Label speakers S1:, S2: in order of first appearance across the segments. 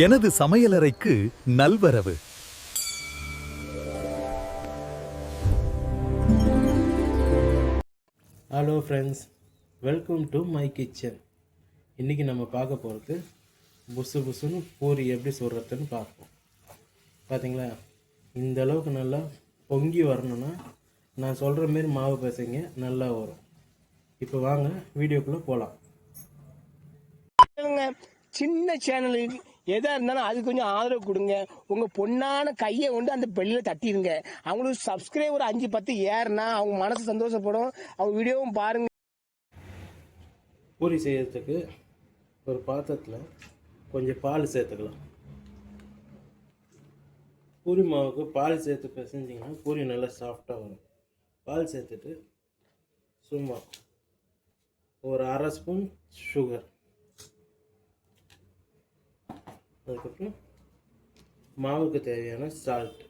S1: எனது சமையலறைக்கு நல்வரவு.
S2: Hello friends welcome to my kitchen இன்றைக்கி நம்ம பார்க்க போகிறது புசு புசுன்னு பூரி எப்படி சுடுறதுன்னு பார்ப்போம். பார்த்தீங்களா இந்த அளவுக்கு நல்லா பொங்கி வரணும்னா நான் சொல்கிற மாரி மாவு பசங்க நல்லா வரும். இப்போ வாங்க வீடியோக்குள்ளே போகலாம்
S3: சின்ன சேனலுக்கு எதா இருந்தாலும் அது கொஞ்சம் ஆதரவு கொடுங்க. உங்க பொண்ணான கையை கொண்டு அந்த பெல்லில தட்டிடுங்க அவங்களுக்கு சப்ஸ்கிரைபர் அஞ்சு பத்து ஏறுனா அவங்க மனசு சந்தோஷப்படும். அவங்க வீடியோவும் பாருங்க.
S2: பூரி செய்யறதுக்கு ஒரு பாத்திரத்தில் கொஞ்சம் பால் சேர்த்துக்கலாம். பூரி மாவுக்கு பால் சேர்த்து பிசைஞ்சிங்கன்னா பூரி நல்லா சாஃப்டாக வரும். பால் சேர்த்துட்டு சும்மா ஒரு அரை ஸ்பூன் சுகர் அதுக்கப்புறம் மாவுக்கு தேவையான சால்ட்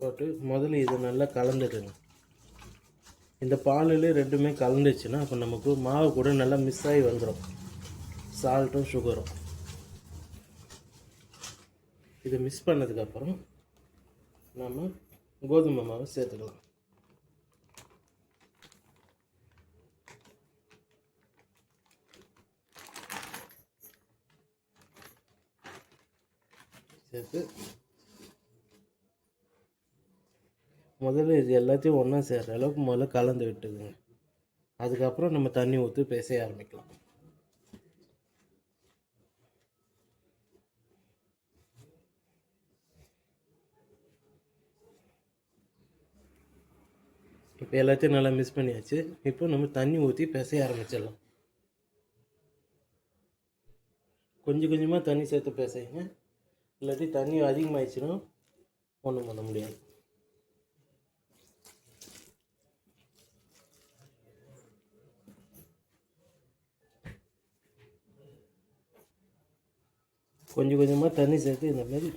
S2: போட்டு முதல்ல இதை நல்லா கலந்துடுங்க. இந்த பாலில் ரெண்டுமே கலந்துச்சுன்னா அப்போ நமக்கு மாவு கூட நல்லா மிஸ் ஆகி வந்துடும் சால்ட்டும் சுகரும் இதை மிஸ் பண்ணதுக்கப்புறம் நம்ம கோதுமை மாவு சேர்த்துக்கலாம். சேர்த்து. முதல்ல இது எல்லாத்தையும் ஒன்றா சேர்கிற அளவுக்கு முதல்ல கலந்து விட்டுக்குங்க. அதுக்கப்புறம் நம்ம தண்ணி ஊற்றி பேச ஆரம்பிக்கலாம். இப்போ எல்லாத்தையும் நல்லா மிஸ் பண்ணியாச்சு. இப்போ நம்ம தண்ணி ஊற்றி பிசைய ஆரம்பிச்சிடலாம். கொஞ்சம் கொஞ்சமாக தண்ணி சேர்த்து பிசைங்க. இல்லாட்டி தண்ணி அதிகமாகிடுச்சுன்னா ஒன்றும் பண்ண முடியாது. கொஞ்சம் கொஞ்சமாக தண்ணி சேர்த்து இந்த மாதிரி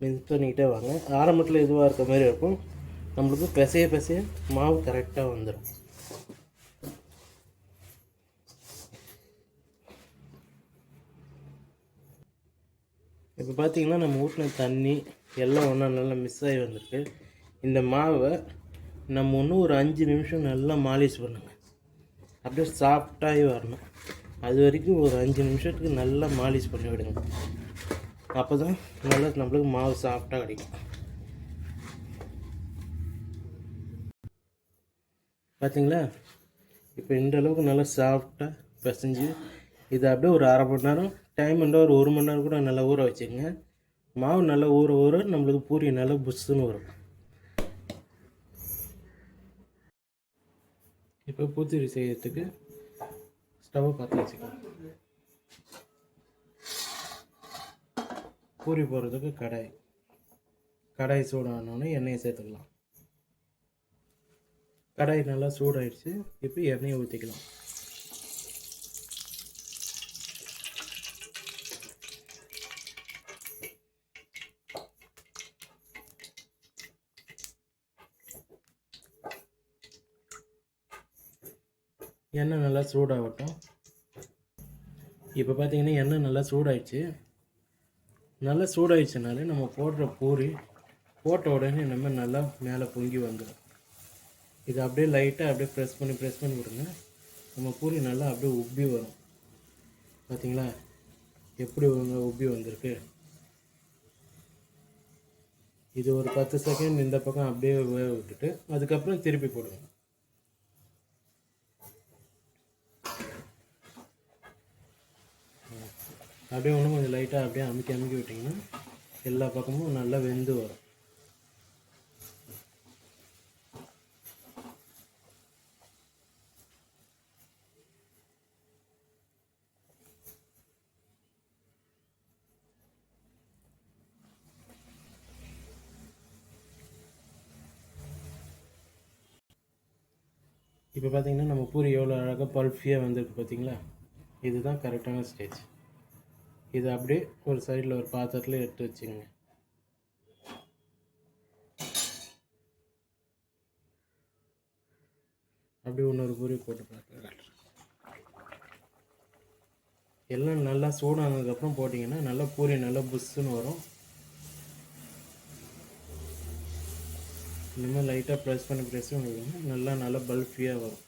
S2: மிக்ஸ் பண்ணிக்கிட்டே வாங்க. ஆரம்பத்தில் இதுவாக இருக்க மாதிரி இருக்கும். நம்மளுக்கு பிசைய பிசைய மாவு கரெக்டாக வந்துடும் இப்போ பார்த்தீங்கன்னா நம்ம ஊற்றின தண்ணி எல்லாம் ஒன்றா நல்லா மிஸ் ஆகி வந்திருக்கு. இந்த மாவை நம்ம ஒன்று ஒரு அஞ்சு நிமிஷம் நல்லா மாலிஷ் பண்ணுங்கள் அப்படியே சாஃப்டாகி வரணும். அது வரைக்கும் ஒரு அஞ்சு நிமிஷத்துக்கு நல்லா மாலிஷ் பண்ணி விடுங்க. அப்போ தான் நல்லா நம்மளுக்கு மாவு சாஃப்டாக கிடைக்கும். பார்த்தீங்களா? இப்போ இந்த அளவுக்கு நல்லா சாஃப்டாக பிசைஞ்சு இதை அப்படியே ஒரு அரை மணி நேரம் டைம் வந்து ஒரு ஒரு மணி நேரம் கூட நல்லா ஊற வச்சுக்கோங்க. மாவு நல்லா ஊற ஊற நம்மளுக்கு பூரி நல்லா புஷ்ஷுன்னு வரும். இப்போ பூத்திரி செய்யறதுக்கு ஸ்டவ் பார்த்து வச்சுக்கலாம். பூரி போடுறதுக்கு கடாய். கடாய் சூடானோடனே எண்ணெயை சேர்த்துக்கலாம். கடாய் நல்லா சூடாயிடுச்சு. இப்போ எண்ணெயை ஊற்றிக்கலாம். எண்ணெய் நல்லா சூடாகட்டும். இப்போ பார்த்தீங்கன்னா எண்ணெய் நல்லா சூடாயிடுச்சு. நல்லா சூடாயிடுச்சுனாலே நம்ம போடுற பூரி போட்ட உடனே நம்ம நல்லா மேலே பொங்கி வந்துடும். இது அப்படியே லைட்டாக அப்படியே ப்ரெஸ் பண்ணி ப்ரெஸ் பண்ணி விடுங்க. நம்ம பூரி நல்லா அப்படியே உப்பி வரும். பார்த்தீங்களா? எப்படி உப்பி வந்திருக்கு? இது ஒரு பத்து செகண்ட் இந்த பக்கம் அப்படியே வேக விட்டுட்டு அதுக்கப்புறம் திருப்பி போடுங்க. அப்படியே ஒன்றும் கொஞ்சம் லைட்டாக அப்படியே அமுக்கி அமுக்கி விட்டிங்கன்னா எல்லா பக்கமும் நல்லா வெந்து வரும். இப்போ பார்த்தீங்கன்னா நம்ம பூரி எவ்வளோ அழகாக பல்ஃபியாக வந்திருக்கு பார்த்தீங்களா இதுதான் கரெக்டான ஸ்டேஜ் இதை அப்படியே ஒரு சைடில் ஒரு பாத்திரத்தில் எடுத்து வச்சுங்க அப்படியே இன்னொரு பூரி போட்டு பார்த்து எல்லாம் நல்லா சூடானதுக்கப்புறம் போட்டிங்கன்னா நல்லா பூரி நல்லா புஷ்ஷுன்னு வரும். இனிமேல் லைட்டாக ப்ரெஸ் பண்ணி ப்ரெஸ் பண்ணி நல்லா நல்லா பல்ஃபியாக வரும்.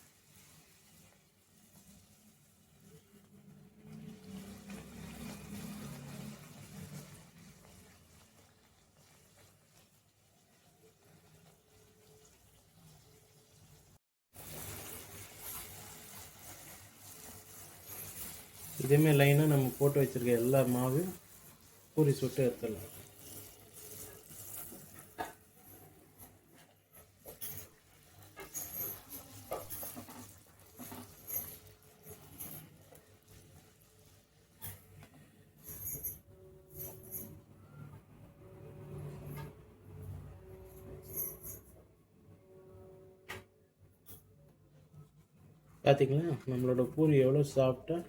S2: இதேமாரி லைனாக நம்ம போட்டு வச்சுருக்க எல்லா மாவு பூரி சுட்டு எடுத்துடலாம். பார்த்தீங்களா நம்மளோட பூரி எவ்வளோ சாஃப்டாக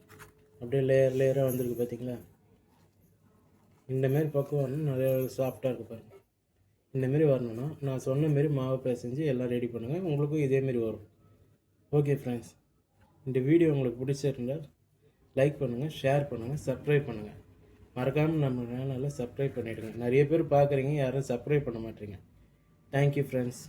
S2: அப்படியே லேயர் லேயராக வந்திருக்கு பார்த்தீங்களா இந்த மாதிரி பக்குவம் வரணும் நிறைய சாஃப்டாக இருக்குது பாருங்கள் இந்தமாரி வரணும்னா நான் சொன்ன மாரி மாவை பிசைஞ்சு எல்லாம் ரெடி பண்ணுங்கள் உங்களுக்கும் இதேமாரி வரும். ஓகே ஃப்ரெண்ட்ஸ் இந்த வீடியோ உங்களுக்கு பிடிச்சிருந்தால் லைக் பண்ணுங்கள் ஷேர் பண்ணுங்கள் சப்ஸ்கிரைப் பண்ணுங்கள் மறக்காமல் நம்ம சேனலில் சப்ஸ்கிரைப் பண்ணிவிடுங்க நிறைய பேர் பார்க்குறீங்க யாரும் சப்ஸ்கிரைப் பண்ண மாட்டீங்க. Thank you friends